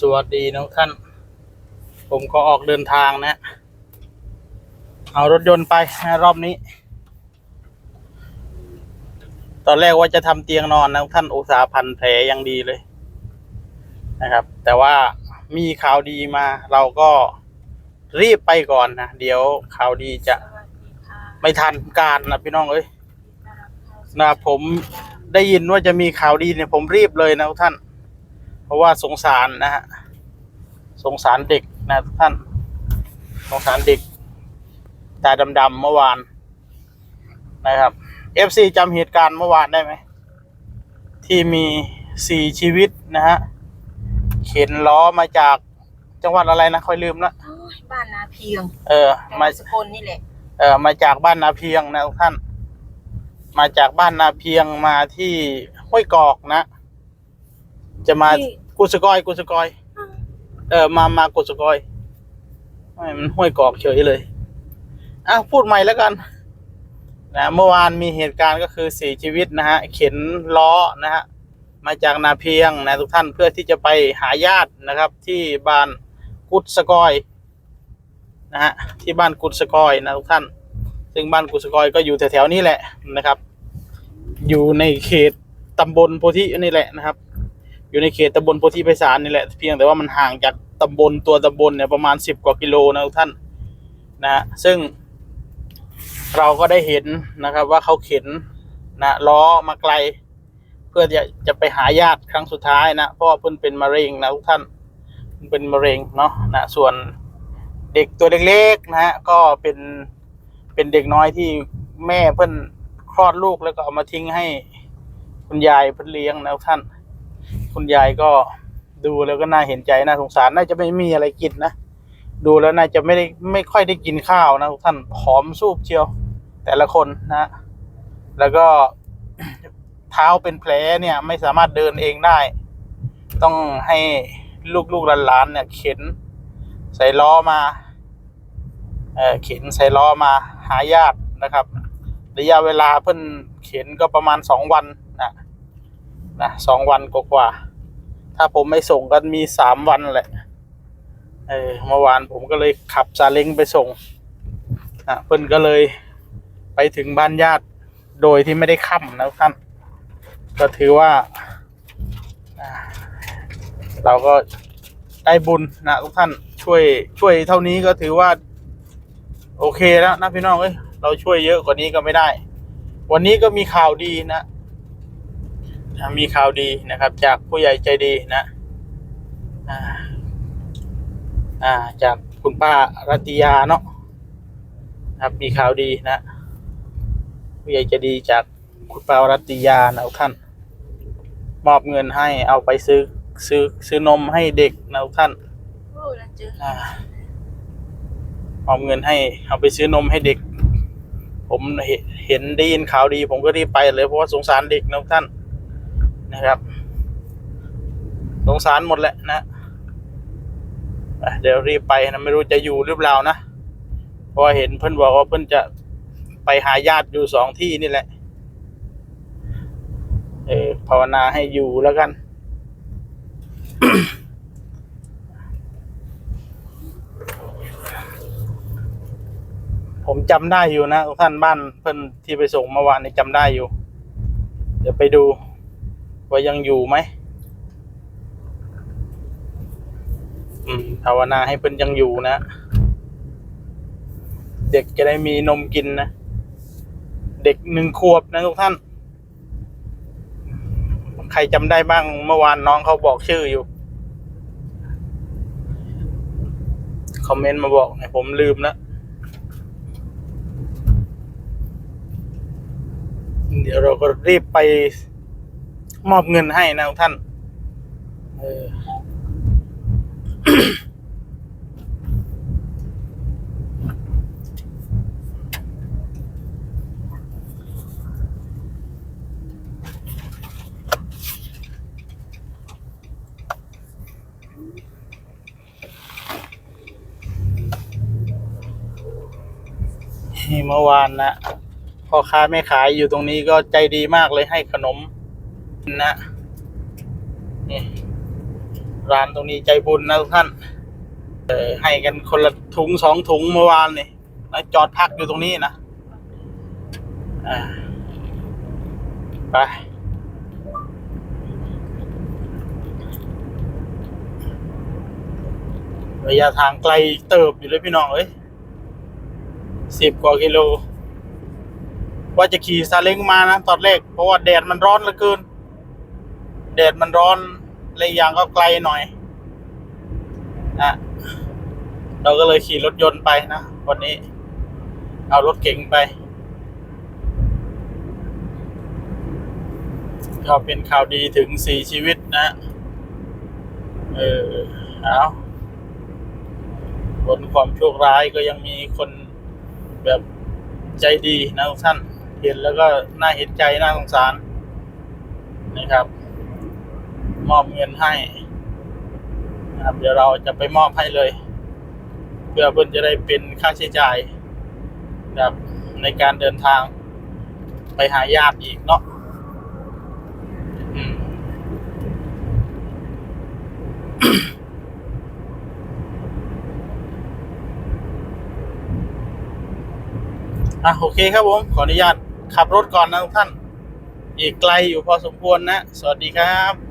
สวัสดีน้องท่าน ผมก็ออกเดินทางนะ เอารถยนต์ไปนะรอบนี้ ตอนแรกว่าจะทำเตียงนอนนะท่านอุตสาห์พันแผลยังดีเลย นะครับ แต่ว่ามีข่าวดีมา เราก็รีบไปก่อนนะ เดี๋ยวข่าวดีจะไม่ทันการนะพี่น้องเอ้ยนะผมได้ยินว่าจะมีข่าวดีเนี่ยผมรีบเลยนะทุกท่าน เพราะว่าสงสารนะฮะสงสารเด็กนะทุกท่าน สงสารเด็ก ตาดำๆเมื่อวาน นะครับ FC จำเหตุการณ์เมื่อวานได้ไหม ที่มีสี่ชีวิตนะฮะ เข็นล้อมาจากจังหวัดอะไรนะค่อยลืมละโอ้ยบ้านนาเพียง เออจังหมาวัดสกลนี่แหละ เอ่อมาจากบ้านนาเพียงนะทุกท่าน มาจากบ้านนาเพียงมาที่ห้วยกอกนะ จะมากุสกอยกุสกอย เออมามากุสกอยไม่มันห้วยกอกเฉยเลยอ้าวพูดใหม่แล้วกันนะเมื่อวานมีเหตุการณ์ก็คือสี่ชีวิตนะฮะเข็นล้อนะฮะมาจากนาเพียงนะทุกท่านเพื่อที่จะไปหาญาตินะครับ ที่บ้านกุศกอยนะฮะที่บ้านกุศกอยนะทุกท่าน ซึ่งบ้านกุศกอยก็อยู่แถวๆนี้แหละนะครับ อยู่ในเขตตำบลโพธินี่แหละนะครับ อยู่ในเขตตำบลโพธิไพศาลนี่แหละ เพียงแต่ว่ามันห่างจากตำบลตัวตำบลเนี่ยประมาณสิบกว่ากิโลนะทุกท่านนะซึ่งเราก็ได้เห็นนะครับว่าเขาเข็นนะล้อมาไกล เพื่อจะจะไปหาญาติครั้งสุดท้ายนะเพราะว่าเพิ่นเป็นมะเร็งนะทุกท่านเพิ่นเป็นมะเร็งเนาะนะส่วนเด็กตัวเล็กๆนะฮะก็เป็นเป็นเด็กน้อยที่แม่เพิ่นคลอดลูกแล้วก็เอามาทิ้งให้คุณยายเพิ่นเลี้ยงนะท่าน คุณยายก็ดูแล้วก็น่าเห็นใจน่าสงสารน่าจะไม่มีอะไรกินนะดูแล้วน่าจะไม่ได้ไม่ค่อยได้กินข้าวนะทุกท่านผอมสูบเชียว แต่ละคนนะ แล้วก็เท้าเป็นแผลเนี่ยไม่สามารถเดินเองได้ ต้องให้ลูกๆหลานๆเนี่ยเข็นใส่ล้อมาเออเข็นใส่ล้อมาหาญาตินะครับ ระยะเวลาเพิ่นเข็นก็ประมาณสองวันนะ นะสองวันกว่าๆถ้าผมไม่ส่งกันมีสามวันแหละเออเมื่อวานผมก็เลยขับซาเล้งไปส่งนะเพิ่นก็เลยไปถึงบ้านญาติโดยที่ไม่ได้ค่ำนะท่าน ก็ถือว่า เราก็ได้บุญนะทุกท่านช่วยช่วยเท่านี้ก็ถือว่า โอเคแล้วนะพี่น้องเอ้ยเราช่วยเยอะกว่านี้ก็ไม่ได้ วันนี้ก็มีข่าวดีนะ มีข่าวดีนะครับ จากผู้ใหญ่ใจดีนะอ่าอ่าจากคุณป้ารัตยาเนาะนะครับมีข่าวดีนะผู้ใหญ่ใจดีจากคุณป้ารัตยานะทุกท่าน มอบเงินให้เอาไปซื้อซื้อซื้อนมให้เด็กนะทุกท่านโอ้ยแล้วเจออ่าเอาเงินให้ เอาไปซื้อนมให้เด็ก ผมเห็นเห็นได้ยินข่าวดี ผมก็รีบไปเลยเพราะว่าสงสารเด็กนะทุกท่าน นะครับสงสารหมดแหละนะเดี๋ยวรีบไปนะไม่รู้จะอยู่หรือเปล่านะเพราะเห็นเพื่อนบอกว่าเพื่อนจะไปหาญาติอยู่สองที่นี่แหละ เออภาวนาให้อยู่แล้วกัน ผมจำได้อยู่นะทุกท่านบ้านเพิ่อนที่ไปส่งเมื่อวานนี้จำได้อยู่ เดี๋ยวไปดู ว่ายังอยู่ไหมอืมภาวนาให้เพิ่นยังอยู่นะ เด็กจะได้มีนมกินนะ เด็กหนึ่งขวบนะทุกท่าน ใครจำได้บ้างเมื่อวานน้องเขาบอกชื่ออยู่ คอมเมนต์มาบอกหน่อยผมลืมแล้วเดี๋ยวเราก็รีบไป มอบเงินให้นะทุกท่านเออนี่เมื่อวานนะพ่อค้าแม่ขายอยู่ตรงนี้ก็ใจดีมากเลยให้ขนม นะนี่ร้านตรงนี้ใจบุญนะทุกท่านเออให้กันคนละถุงสองถุงเมื่อวานนี่แล้วจอดพักอยู่ตรงนี้นะอ่าไประยะทางไกลเติบอยู่เลยพี่น้องเอ้ยสิบกว่ากิโล ว่าจะขี่ซาเล้งมานะ ตอนแรกเพราะว่าแดดมันร้อนเหลือเกิน แดดมันร้อนและอีกอย่างก็ไกลหน่อยนะเราก็เลยขี่รถยนต์ไปนะวันนี้ เอารถเก๋งไปก็เป็นข่าวดีถึงสี่ชีวิตนะ เออเอาบนความโชคร้ายก็ยังมีคนแบบใจดีนะทุกท่าน เห็นแล้วก็น่าเห็นใจน่าสงสารนะครับ มอบเงินให้นะครับเดี๋ยวเราจะไปมอบให้เลย เพื่อเพื่อนจะได้เป็นค่าใช้จ่ายนะครับในการเดินทางไปหาญาติอีกเนาะอะโอเคครับผม ขออนุญาตขับรถก่อนนะทุกท่าน อีกไกลอยู่พอสมควรนะ สวัสดีครับ